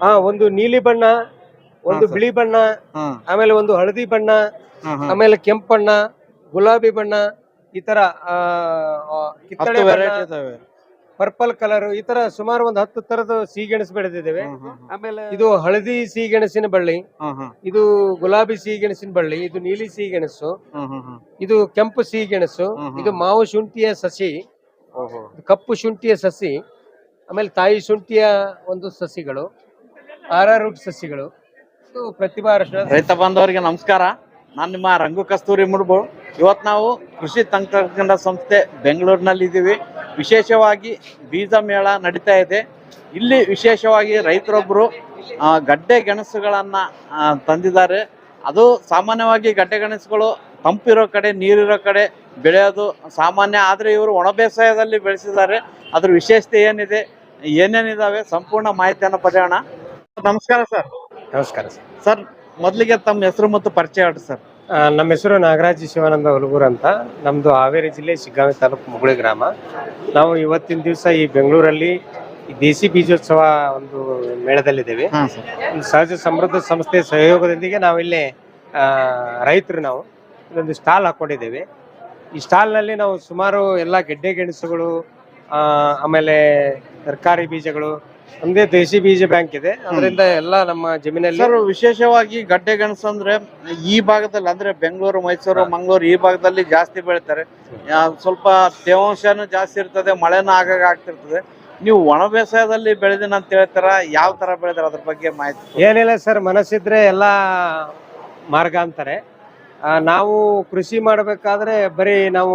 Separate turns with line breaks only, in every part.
ಹಾ ಒಂದು ನೀಲಿ ಬಣ್ಣ ಒಂದು ಬಿಳಿ ಬಣ್ಣ ಆಮೇಲೆ ಒಂದು ಹಳದಿ ಬಣ್ಣ. ಆಮೇಲೆ ಕೆಂಪು ಬಣ್ಣ ಗುಲಾಬಿ ಬಣ್ಣ ಈ ತರ ಕಿತ್ತಳೆ ಪರ್ಪಲ್ ಕಲರ್ ಈ ತರ ಸುಮಾರು ಒಂದು ಹತ್ತು ತರದ ಸಿಹಿಗೆಣಸು ಬೆಳೆದಿದ್ದೇವೆ. ಆಮೇಲೆ ಇದು ಹಳದಿ ಸಿಹಿಗೆಣಸಿನ ಬಳ್ಳಿ ಇದು ಗುಲಾಬಿ ಸಿಹಿಗೆಣಸಿನ ಬಳ್ಳಿ ಇದು ನೀಲಿ ಸಿಹಿಗೆಣಸು. ಇದು ಕೆಂಪು ಸಿಹಿಗೆಣಸು. ಇದು ಮಾವು ಶುಂಠಿಯ ಸಸಿ
ಓಹೋ.
ಕಪ್ಪು ಶುಂಠಿಯ ಸಸಿ ಆಮೇಲೆ ತಾಯಿ ಶುಂಠಿಯ ಒಂದು ಸಸಿಗಳು ರೂಟ್ ಸಸಿಗಳು. ಪ್ರತಿಭಾ ಅರಶಿನ
ರೈತ ಬಾಂಧವರಿಗೆ ನಮಸ್ಕಾರ. ನಾನು ನಿಮ್ಮ ರಂಗು ಕಸ್ತೂರಿ ಮುಡ್ಬು ಇವತ್ತು ನಾವು ಕೃಷಿ ತಂತ್ರಜ್ಞಾನ ಸಂಸ್ಥೆ ಬೆಂಗಳೂರಿನಲ್ಲಿ ಇದ್ದೀವಿ. ವಿಶೇಷವಾಗಿ ಬೀಜ ಮೇಳ ನಡೀತಾ ಇದೆ. ಇಲ್ಲಿ ವಿಶೇಷವಾಗಿ ರೈತರೊಬ್ಬರು ಗಡ್ಡೆ ಗೆಣಸುಗಳನ್ನು ತಂದಿದ್ದಾರೆ. ಅದು ಸಾಮಾನ್ಯವಾಗಿ ಗಡ್ಡೆ ಗೆಣಸುಗಳು ತಂಪಿರೋ ಕಡೆ, ನೀರಿರೋ ಕಡೆ ಬೆಳೆಯೋದು ಸಾಮಾನ್ಯ. ಆದರೆ ಇವರು ಒಣ ಬೇಸಾಯದಲ್ಲಿ ಬೆಳೆಸಿದ್ದಾರೆ. ಅದ್ರ ವಿಶೇಷತೆ ಏನಿದೆ? ಏನೇನಿದಾವೆ? ಸಂಪೂರ್ಣ ಮಾಹಿತಿಯನ್ನು ಪಡೆಯೋಣ. ನಮಸ್ಕಾರ ಸರ್.
ನಮಸ್ಕಾರ ಸರ್.
ಸರ್ ಮೊದಲಿಗೆ ತಮ್ಮ ಹೆಸರು ಮತ್ತು ಪರಿಚಯ ಹೇಳಿ ಸರ್.
ಆ, ನಮ್ಮ ಹೆಸರು ನಾಗರಾಜ್ ಶಿವಾನಂದ ಹುಲಗೂರ್ ಅಂತ. ನಮ್ದು ಹಾವೇರಿ ಜಿಲ್ಲೆ ಶಿಗ್ಗಾಂವಿ ತಾಲೂಕು ಮುಗುಳಿ ಗ್ರಾಮ. ನಾವು ಇವತ್ತಿನ ದಿವಸ ಈ ಬೆಂಗಳೂರಲ್ಲಿ ಈ ದೇಸಿ ಬೀಜೋತ್ಸವ ಒಂದು ಮೇಳದಲ್ಲಿದ್ದೇವೆ.
ಹಾಂ ಸರ್.
ಒಂದು ಸಹಜ ಸಮೃದ್ಧ ಸಂಸ್ಥೆ ಸಹಯೋಗದೊಂದಿಗೆ ನಾವಿಲ್ಲಿ ಆ, ರೈತರು ನಾವು ಇದೊಂದು ಸ್ಟಾಲ್ ಹಾಕೊಂಡಿದ್ದೇವೆ. ಈ ಸ್ಟಾಲ್ನಲ್ಲಿ ನಾವು ಸುಮಾರು ಎಲ್ಲ ಗೆಡ್ಡೆ ಗೆಣಸುಗಳು ಆ, ಆಮೇಲೆ ತರಕಾರಿ ಬೀಜಗಳು ಒಂದೇ ದೇಶಿ ಬೀಜ ಬ್ಯಾಂಕ್ ಇದೆ. ಅದರಿಂದ ಎಲ್ಲ ನಮ್ಮ ಜಮೀನಲ್ಲಿ
ಸರ್ ವಿಶೇಷವಾಗಿ ಗಡ್ಡೆ ಗೆಣಸು ಅಂದ್ರೆ ಈ ಭಾಗದಲ್ಲಿ ಅಂದ್ರೆ ಬೆಂಗಳೂರು ಮೈಸೂರು ಮಂಗಳೂರು ಈ ಭಾಗದಲ್ಲಿ ಜಾಸ್ತಿ ಬೆಳಿತಾರೆ. ಆ, ಸ್ವಲ್ಪ ತೇವಾಂಶನೂ ಜಾಸ್ತಿ ಇರ್ತದೆ ಮಳೆನೂ ಆಗಾಗ ಆಗ್ತಿರ್ತದೆ. ನೀವು ಒಣ ಬೇಸಾಯದಲ್ಲಿ ಬೆಳೆದಿನ ಅಂತ ಹೇಳ್ತಾರ ಯಾವ ತರ ಬೆಳೆದಾರ ಅದ್ರ ಬಗ್ಗೆ ಮಾಹಿತಿ.
ಏನಿಲ್ಲ ಸರ್ ಮನಸ್ಸಿದ್ರೆ ಎಲ್ಲ ಮಾರ್ಗ ಅಂತಾರೆ. ಆ, ನಾವು ಕೃಷಿ ಮಾಡಬೇಕಾದ್ರೆ ಬರೀ ನಾವು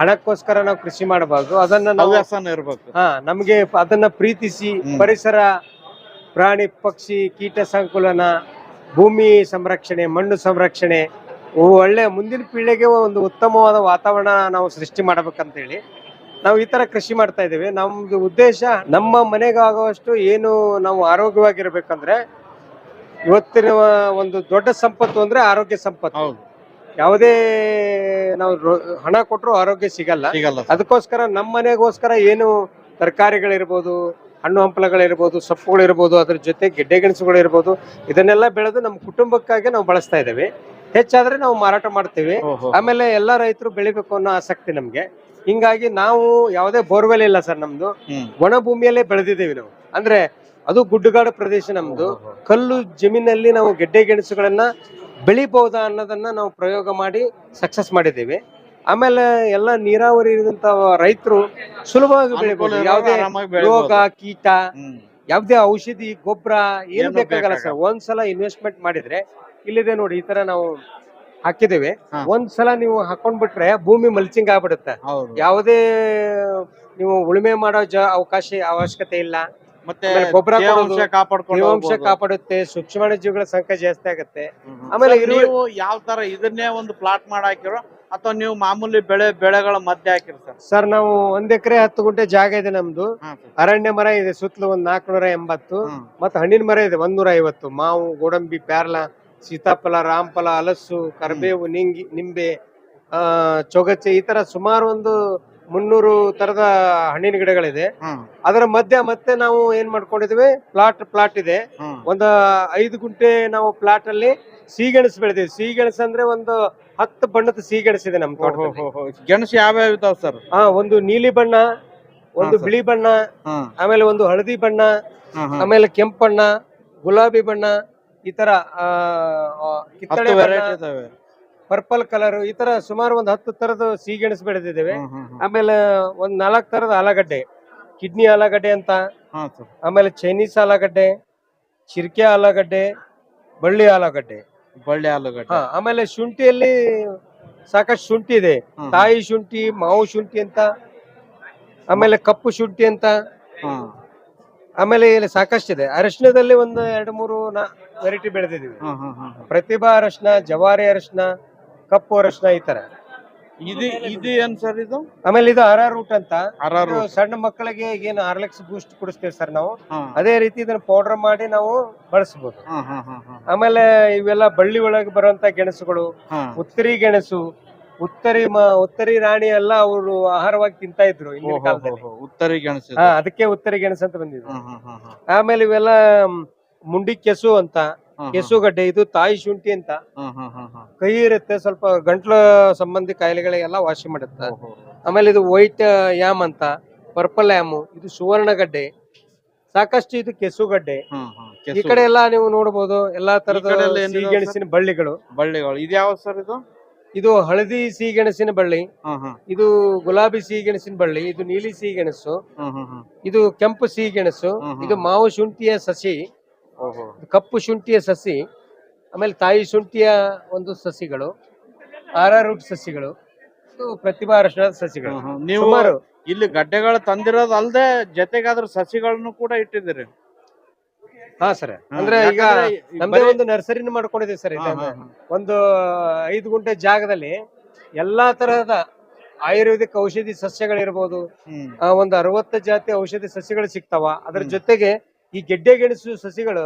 ಹಣಕ್ಕೋಸ್ಕರ ನಾವು ಕೃಷಿ ಮಾಡಬಾರ್ದು. ಅದನ್ನ ನಾವು
ಇರಬೇಕು ಇರ್ಬೇಕು.
ಹಾ ನಮಗೆ ಅದನ್ನ ಪ್ರೀತಿಸಿ ಪರಿಸರ ಪ್ರಾಣಿ ಪಕ್ಷಿ ಕೀಟ ಸಂಕುಲನ ಭೂಮಿ ಸಂರಕ್ಷಣೆ ಮಣ್ಣು ಸಂರಕ್ಷಣೆ ಒಳ್ಳೆ ಮುಂದಿನ ಪೀಳಿಗೆಗೆ ಒಂದು ಉತ್ತಮವಾದ ವಾತಾವರಣ ನಾವು ಸೃಷ್ಟಿ ಮಾಡ್ಬೇಕಂತೇಳಿ ನಾವು ಈ ತರ ಕೃಷಿ ಮಾಡ್ತಾ ಇದ್ದೇವೆ. ನಮ್ದು ಉದ್ದೇಶ ನಮ್ಮ ಮನೆಗಾಗುವಷ್ಟು ಏನು ನಾವು ಆರೋಗ್ಯವಾಗಿರ್ಬೇಕಂದ್ರೆ ಇವತ್ತಿನ ಒಂದು ದೊಡ್ಡ ಸಂಪತ್ತು ಅಂದ್ರೆ ಆರೋಗ್ಯ ಸಂಪತ್ತು.
ಹೌದು.
ಯಾವುದೇ ನಾವು ರೊ- ಹಣ ಕೊಟ್ಟರು ಆರೋಗ್ಯ ಸಿಗಲ್ಲ.
ಸಿಗಲ್ಲ ಸರ್.
ಅದಕ್ಕೋಸ್ಕರ ನಮ್ಮ ಮನೆಗೋಸ್ಕರ ಏನು ತರಕಾರಿಗಳಿರ್ಬೋದು ಹಣ್ಣು ಹಂಪಲಗಳಿರ್ಬೋದು ಸೊಪ್ಪುಗಳಿರ್ಬೋದು ಅದ್ರ ಜೊತೆ ಗೆಡ್ಡೆ ಗೆಣಸುಗಳಿರ್ಬೋದು ಇದನ್ನೆಲ್ಲ ಬೆಳೆದು ನಮ್ಮ ಕುಟುಂಬಕ್ಕಾಗಿ ನಾವು ಬಳಸ್ತಾ ಇದ್ದೇವೆ. ಹೆಚ್ಚಾದ್ರೆ ನಾವು ಮಾರಾಟ ಮಾಡ್ತೇವೆ.
ಓಹೋ.
ಆಮೇಲೆ ಎಲ್ಲ ರೈತರು ಬೆಳಿಬೇಕು ಅನ್ನೋ ಆಸಕ್ತಿ ನಮ್ಗೆ. ಹಿಂಗಾಗಿ ನಾವು ಯಾವುದೇ ಬೋರ್ವೆಲ್ ಇಲ್ಲ ಸರ್ ನಮ್ದು.
ಹ್ಮ್.
ಒಣ ಭೂಮಿಯಲ್ಲೇ ಬೆಳೆದಿದ್ದೇವೆ ನಾವು. ಅಂದ್ರೆ ಅದು ಗುಡ್ಡಗಾಡು ಪ್ರದೇಶ ನಮ್ದು. ಕಲ್ಲು ಜಮೀನಲ್ಲಿ ನಾವು ಗೆಡ್ಡೆ ಗೆಣಸುಗಳನ್ನ ಬೆಳಿಬಹುದಾ ಅನ್ನೋದನ್ನ ನಾವು ಪ್ರಯೋಗ ಮಾಡಿ ಸಕ್ಸಸ್ ಮಾಡಿದ್ದೇವೆ. ಆಮೇಲೆ ಎಲ್ಲ ನೀರಾವರಿ ಇರುವಂತ ರೈತರು ಸುಲಭವಾಗಿ ಬೆಳಿಬಹುದು ಯಾವುದೇ ರೋಗ ಕೀಟ. ಯಾವುದೇ ಔಷಧಿ ಗೊಬ್ಬರ ಏನು ಬೇಕಾಗಲ್ಲ ಸರ್. ಒಂದ್ಸಲ ಇನ್ವೆಸ್ಟ್ಮೆಂಟ್ ಮಾಡಿದ್ರೆ ಇಲ್ಲಿದೆ ನೋಡಿ ಈ ತರ ನಾವು ಹಾಕಿದ್ದೇವೆ. ಒಂದ್ಸಲ ನೀವು ಹಾಕೊಂಡ್ಬಿಟ್ರೆ ಭೂಮಿ ಮಲ್ಚಿಂಗ್ ಆಗ್ಬಿಡುತ್ತೆ. ಯಾವುದೇ ನೀವು ಉಳುಮೆ ಮಾಡೋ ಜ ಅವಕಾಶ ಅವಶ್ಯಕತೆ ಇಲ್ಲ.
ಮತ್ತೆ
ಗೊಬ್ಬರ
ತೇವಾಂಶ ಕಾಪಾಡ್ಕೊಂಡು
ತೇವಾಂಶ
ಹೋಗ್ಬೋದು.
ಕಾಪಾಡುತ್ತೆ ಸೂಕ್ಷ್ಮಾಣುಜೀವಿಗಳ ಸಂಖ್ಯೆ ಜಾಸ್ತಿ ಆಗುತ್ತೆ. ಆಮೇಲೆ ಇರುವ-
ನೀವು ಯಾವ ತರ ಇದನ್ನೇ ಒಂದು ಪ್ಲಾಟ್ ಮಾಡಿ ಹಾಕಿರೋ ಅಥವಾ ನೀವು ಮಾಮೂಲಿ ಬೆಳೆ ಬೆಳೆಗಳ ಮಧ್ಯೆ ಹಾಕಿರ ಸರ್?
ಸರ್ ನಾವು ಒಂದ್ ಎಕರೆ ಹತ್ತು ಗುಂಟೆ ಜಾಗ ಇದೆ ನಮ್ದು. ಅರಣ್ಯ ಮರ ಇದೆ ಸುತ್ತಲೂ ಒಂದ್ ನಾಲ್ಕುನೂರ ಎಂಬತ್ತು.
ಹ್ಮ್.
ಮತ್ತೆ ಹಣ್ಣಿನ ಮರ ಇದೆ ಒಂದೂರ ಐವತ್ತು. ಮಾವು ಗೋಡಂಬಿ ಪ್ಯಾರ್ಲ ಸೀತಾಫಲ ರಾಮಫಲ ಹಲಸು ಕರಿಬೇವು ನಿಂಗಿ ನಿಂಬೆ ಆ ಚೊಗಚ್ಚೆ ಈ ತರ ಸುಮಾರು ಒಂದು ಮುನ್ನೂರು ತರದ ಹಣ್ಣಿನ ಗಿಡಗಳಿದೆ. ಅದರ ಮಧ್ಯ ಮತ್ತೆ ನಾವು ಏನ್ ಮಾಡ್ಕೊಂಡಿದ್ವಿ? ಪ್ಲಾಟ್ ಪ್ಲಾಟ್ ಇದೆ. ಒಂದ ಐದು ಗುಂಟೆ ನಾವು ಪ್ಲಾಟ್ ಅಲ್ಲಿ ಸಿಹಿಗೆಣಸು ಬೆಳೆದಿವಿ ಸಿಹಿಗೆಣಸು ಅಂದ್ರೆ ಒಂದು ಹತ್ತು ಬಣ್ಣದ ಸಿಹಿಗೆಣಸು ಇದೆ
ಹೋ,
ತೋಟದಲ್ಲಿ.
ಗೆಣಸು ಯಾವ ಯಾವ್ಯಾವ ಇದಾವ ಸರ್?
ಹಾ ಒಂದು ನೀಲಿ ಬಣ್ಣ ಒಂದು ಬಿಳಿ ಬಣ್ಣ ಆಮೇಲೆ ಒಂದು ಹಳದಿ ಬಣ್ಣ. ಆಮೇಲೆ ಕೆಂಪು ಬಣ್ಣ ಗುಲಾಬಿ ಬಣ್ಣ ಈ ತರ ಕಿತ್ತಳೆ ಪರ್ಪಲ್ ಕಲರ್ ಈ ತರ ಸುಮಾರು ಒಂದು ಹತ್ತು ತರದ ಸಿಹಿಗೆಣಸು ಬೆಳೆದಿದ್ದೇವೆ. ಆಮೇಲೆ ಒಂದ್ ನಾಲ್ಕು ತರದ ಆಲೂಗಡ್ಡೆ ಕಿಡ್ನಿ ಆಲೂಗಡ್ಡೆ ಅಂತ. ಆಮೇಲೆ ಚೈನೀಸ್ ಆಲೂಗಡ್ಡೆ ಚಿರ್ಕೆ ಆಲೂಗಡ್ಡೆ ಬಳ್ಳಿ ಆಲೂಗಡ್ಡೆ.
ಬಳ್ಳಿ ಆಲೂಗಡ್ಡೆ.
ಆಮೇಲೆ ಶುಂಠಿಯಲ್ಲಿ ಸಾಕಷ್ಟು ಶುಂಠಿ ಇದೆ. ತಾಯಿ ಶುಂಠಿ ಮಾವು ಶುಂಠಿ ಅಂತ. ಆಮೇಲೆ ಕಪ್ಪು ಶುಂಠಿ ಅಂತ. ಆಮೇಲೆ ಇಲ್ಲಿ ಸಾಕಷ್ಟಿದೆ ಅರಶಿನದಲ್ಲಿ ಒಂದು ಎರಡು ಮೂರು ವೆರೈಟಿ ಬೆಳೆದಿದ್ದೀವಿ. ಪ್ರತಿಭಾ ಅರಶಿನ ಜವಾರಿ ಅರಶಿನ ಕಪ್ಪು ಅರಶಿನ ಈ ತರ
ಇದು ಇದು ಏನ್ ಸರ್ ಇದು
ಆಮೇಲೆ ಇದು ಅರ ರೂಟ್ ಅಂತ ಇದು ಸಣ್ಣ ಮಕ್ಕಳಿಗೆ ಏನು ಆರ್ಲೆಕ್ಸ್ ಬೂಸ್ಟ್ ಕುಡಿಸ್ತೇವೆ ಸರ್ ನಾವು. ಅದೇ ರೀತಿ ಇದನ್ನ ಪೌಡರ್ ಮಾಡಿ ನಾವು ಬಳಸಬಹುದು. ಆಮೇಲೆ ಇವೆಲ್ಲ ಬಳ್ಳಿ ಒಳಗೆ ಬರುವಂತ ಗೆಣಸುಗಳು. ಉತ್ತರಿ ಗೆಣಸು ಉತ್ತರಿ ಮ ಉತ್ತರಿ ರಾಣಿ ಎಲ್ಲ ಅವರು ಆಹಾರವಾಗಿ ತಿಂತಾ ಇದ್ರು ಹಿಂದಿನ ಕಾಲದಲ್ಲಿ.
ಉತ್ತರಿ ಗೆಣಸು ಇದು.
ಹಾ ಅದಕ್ಕೆ ಉತ್ತರಿ ಗೆಣಸು ಅಂತ ಬಂದಿದ್ರು. ಆಮೇಲೆ ಇವೆಲ್ಲ ಮ್, ಮುಂಡಿ ಕೆಸು ಅಂತ ಕೆಸುಗಡ್ಡೆ ಇದು ತಾಯಿ ಶುಂಠಿ ಅಂತ. ಕೈ ಇರುತ್ತೆ ಸ್ವಲ್ಪ ಗಂಟ್ಲು ಸಂಬಂಧಿ ಕಾಯಿಲೆಗಳಿಗೆಲ್ಲ ವಾಸಿ ಮಾಡುತ್ತೆ. ಆಮೇಲೆ ಇದು ವೈಟ್ ಯಾಮ್ ಅಂತ ಪರ್ಪಲ್ ಯಾಮ್ ಇದು ಸುವರ್ಣಗಡ್ಡೆ. ಸಾಕಷ್ಟು ಇದು ಕೆಸುಗಡ್ಡೆ. ಈ ಕಡೆ ಎಲ್ಲ ನೀವು ನೋಡಬಹುದು ಎಲ್ಲಾ ತರದ ಸಿಹಿಗೆಣಸಿನ ಬಳ್ಳಿಗಳು.
ಬಳ್ಳಿಗಳು. ಇದ್ಯಾವ ಸರ್ ಇದು?
ಇದು ಹಳದಿ ಸಿಹಿಗೆಣಸಿನ ಬಳ್ಳಿ. ಇದು ಗುಲಾಬಿ ಸಿಹಿಗೆಣಸಿನ ಬಳ್ಳಿ. ಇದು ನೀಲಿ ಸಿಹಿಗೆಣಸು ಇದು ಕೆಂಪು ಸಿಹಿಗೆಣಸು. ಇದು ಮಾವು ಶುಂಠಿಯ ಸಸಿ. ಇದು ಕಪ್ಪು ಶುಂಠಿಯ ಸಸಿ ಆಮೇಲೆ ತಾಯಿ ಶುಂಠಿಯ ಒಂದು ಸಸಿಗಳು ಆರಾರೂಟ್ ಸಸಿಗಳು ಪ್ರತಿಭಾ ಸಸಿಗಳು.
ನೀವು ಇಲ್ಲಿ ಗಡ್ಡೆಗಳು ತಂದಿರೋದು ಅಲ್ದೆ ಜೊತೆಗೆ ಅದ್ರ ಸಸಿಗಳನ್ನು ಕೂಡ ಇಟ್ಟಿದ್ದೀರಿ.
ಹಾ ಸರ್. ಅಂದ್ರೆ ಈಗ ನಮ್ದೇ ಒಂದು ನರ್ಸರಿನ ಮಾಡ್ಕೊಂಡಿದ್ದೀವಿ ಸರ್. ಒಂದು ಐದು ಗುಂಟೆ ಜಾಗದಲ್ಲಿ ಎಲ್ಲಾ ತರಹದ ಆಯುರ್ವೇದಿಕ್ ಔಷಧಿ ಸಸ್ಯಗಳಿರ್ಬೋದು ಒಂದು ಅರವತ್ತು ಜಾತಿ ಔಷಧಿ ಸಸ್ಯಗಳು ಸಿಗ್ತಾವ. ಅದ್ರ ಜೊತೆಗೆ ಈ ಗೆಡ್ಡೆ ಗೆಣಸು ಸಸಿಗಳು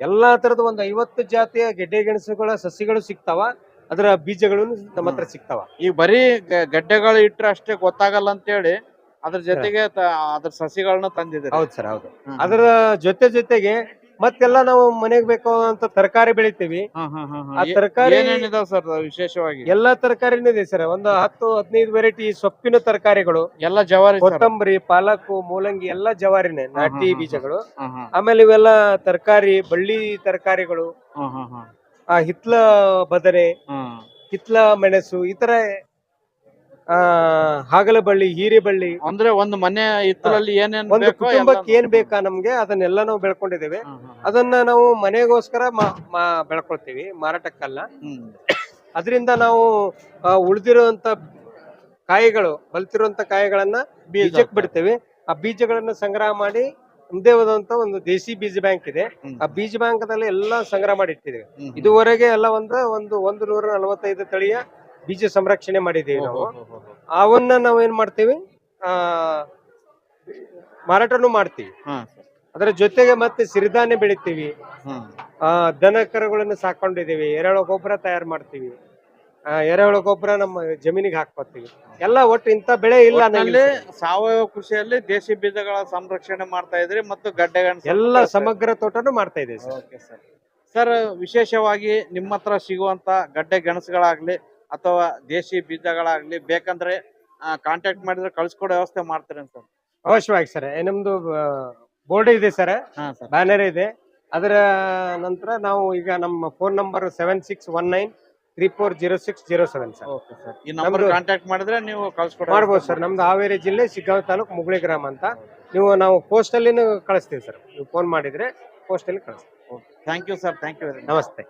ಎಲ್ಲಾ ತರದ ಒಂದು ಐವತ್ತು ಜಾತಿಯ ಗೆಡ್ಡೆ ಗೆಣಸುಗಳ ಸಸಿಗಳು ಸಿಗ್ತಾವ. ಅದರ ಬೀಜಗಳು ನಮ್ಮ ಹತ್ರ ಸಿಗ್ತಾವ.
ಈ ಬರೀ ಗಡ್ಡೆಗಳು ಇಟ್ರೆ ಅಷ್ಟೇ ಗೊತ್ತಾಗಲ್ಲ ಅಂತೇಳಿ ಅದ್ರ ಜೊತೆಗೆ ತ- ಅದ್ರ ಸಸಿಗಳನ್ನ ತಂದಿದೆ
ಹೌದು ಸರ್ ಹೌದು. ಅದರ ಜೊತೆ ಜೊತೆಗೆ ಮತ್ತೆಲ್ಲ ನಾವು ಮನೆಗೆ ಬೇಕು ಅಂತ ತರಕಾರಿ ಬೆಳಿತೀವಿ. ಆ ತರಕಾರಿ
ಏನೇನಿದಾವ್ ಸರ್ ವಿಶೇಷವಾಗಿ
ಎಲ್ಲಾ ತರಕಾರಿನೂ ಇದೆ ಸರ್ ಒಂದು ಹತ್ತು ಹದಿನೈದು ವೆರೈಟಿ ಸೊಪ್ಪಿನ ತರಕಾರಿಗಳು
ಎಲ್ಲ ಜವಾರಿ
ಕೊತ್ತಂಬರಿ ಪಾಲಕ್ ಮೂಲಂಗಿ ಎಲ್ಲಾ ಜವಾರಿನೇ ನಾಟಿ. ಬೀಜಗಳು ಆಮೇಲೆ ಇವೆಲ್ಲ ತರಕಾರಿ ಬಳ್ಳಿ ತರಕಾರಿಗಳು. ಆ ಹಿತ್ಲ ಬದನೆ. ಹಿತ್ಲ ಮೆಣಸು ಈ ತರ ಆ ಹಾಗಲ ಬಳ್ಳಿ ಹೀರೆ ಬಳ್ಳಿ
ಅಂದ್ರೆ ಒಂದು ಮನೆ ಹಿತ್ತಲಲ್ಲಿ ಏನೇನ್
ಒಂದು
ಬೇಕೋ
ಕುಟುಂಬಕ್ಕೆ ಏನ್ ಬೇಕಾ ನಮ್ಗೆ ಅದನ್ನೆಲ್ಲ ನಾವು ಬೆಳ್ಕೊಂಡಿದ್ದೇವೆ. ಅದನ್ನ ನಾವು ಮನೆಗೋಸ್ಕರ ಮಾ- ಮಾ- ಬೆಳ್ಕೊಳ್ತೀವಿ ಮಾರಾಟಕ್ಕಲ್ಲ.
ಹ್ಮ್.
ಅದರಿಂದ ನಾವು ಉಳಿದಿರುವಂತ ಕಾಯಿಗಳು ಬಲ್ತಿರುವಂತ ಕಾಯಿಗಳನ್ನ
ಬೀಜ
ಬೀಜಕ್ಕೆ ಬಿಡ್ತೇವೆ. ಆ ಬೀಜಗಳನ್ನ ಸಂಗ್ರಹ ಮಾಡಿ ನಮ್ದೇ ಆದಂತ ಒಂದು ದೇಸಿ ಬೀಜ ಬ್ಯಾಂಕ್ ಇದೆ.
ಹ್ಮ್.
ಆ ಬೀಜ ಬ್ಯಾಂಕ್ ದಲ್ಲಿ ಎಲ್ಲ ಸಂಗ್ರಹ ಮಾಡಿ ಇಟ್ಟಿದ್ದೇವೆ
ಹ್ಮ್, ಹ್ಮ್.
ಇದುವರೆಗೆ ಎಲ್ಲ ಒಂದು ಒಂದು ಒಂದು ನೂರ ನಲವತ್ತೈದು ತಳಿಯ ಬೀಜ ಸಂರಕ್ಷಣೆ ಮಾಡಿದ್ದೀವಿ ನಾವು. ಅವನ್ನ ನಾವು ಏನ್ ಮಾಡ್ತೀವಿ? ಆ ಮಾರಾಟನು ಮಾಡ್ತೀವಿ. ಅದರ ಜೊತೆಗೆ ಮತ್ತೆ ಸಿರಿಧಾನ್ಯ ಬೆಳಿತೀವಿ. ಆ ದನ ಕರುಗಳನ್ನ ಸಾಕೊಂಡಿದೀವಿ ಎರೆಹುಳ ಗೊಬ್ಬರ ತಯಾರು ಮಾಡ್ತೀವಿ. ಆ, ಎರೆಹುಳ ಗೊಬ್ಬರ ನಮ್ಮ ಜಮೀನಿಗೆ ಹಾಕ್ಕೊತೀವಿ ಎಲ್ಲ ಒಟ್ಟು ಇಂತ ಬೆಳೆ ಇಲ್ಲ ನಮ್ಮಲ್ಲಿ
ಸಾವಯವ ಕೃಷಿಯಲ್ಲಿ ದೇಶಿ ಬೀಜಗಳ ಸಂರಕ್ಷಣೆ ಮಾಡ್ತಾ ಇದ್ರಿ ಮತ್ತು ಗಡ್ಡೆ
ಎಲ್ಲ ಸಮಗ್ರ ತೋಟನು ಮಾಡ್ತಾ ಇದ್ದೀವಿ ಸರ್.
ವಿಶೇಷವಾಗಿ ನಿಮ್ಮ ಹತ್ರ ಸಿಗುವಂತ ಗಡ್ಡೆ ಗೆಣಸುಗಳಾಗ್ಲಿ ಅಥವಾ ದೇಶಿ ಬೀಜಗಳಾಗ್ಲಿ ಬೇಕಂದ್ರೆ ಕಾಂಟ್ಯಾಕ್ಟ್ ಮಾಡಿದ್ರೆ ಕಳ್ಸಿಕೊಡೋ ವ್ಯವಸ್ಥೆ ಮಾಡ್ತಾರೆ ಸರ್?
ಅವಶ್ಯವಾಗಿ ಸರ್. ನಮ್ದು ಬೋರ್ಡ್ ಇದೆ ಸರ್. ಬ್ಯಾನರ್ ಇದೆ. ಅದರ ನಂತರ ನಾವು ಈಗ ನಮ್ಮ phone number seven six one nine three four zero six zero seven sir.
Okay sir. ಈ ನಂಬರ್ ಕಾಂಟ್ಯಾಕ್ಟ್ ಮಾಡಿದ್ರೆ ನೀವು ಕಳ್ಸಿಕೊಡೋ
ಮಾಡ್ಬೋದು ಸರ್. ನಮ್ದು ಹಾವೇರಿ ಜಿಲ್ಲೆ ಶಿಗ್ಗಾಂವ್ ತಾಲೂಕು ಮುಗುಳಿ ಗ್ರಾಮ ಅಂತ. ನೀವು ನಾವು ಪೋಸ್ಟ್ ಅಲ್ಲಿ ಕಳಿಸ್ತೀವಿ ಸರ್. ನೀವು ಫೋನ್ ಮಾಡಿದ್ರೆ ಪೋಸ್ಟ್ ಅಲ್ಲಿ ಕಳಿಸ್ತೀವಿ
thank you sir thank you
ನಮಸ್ತೆ.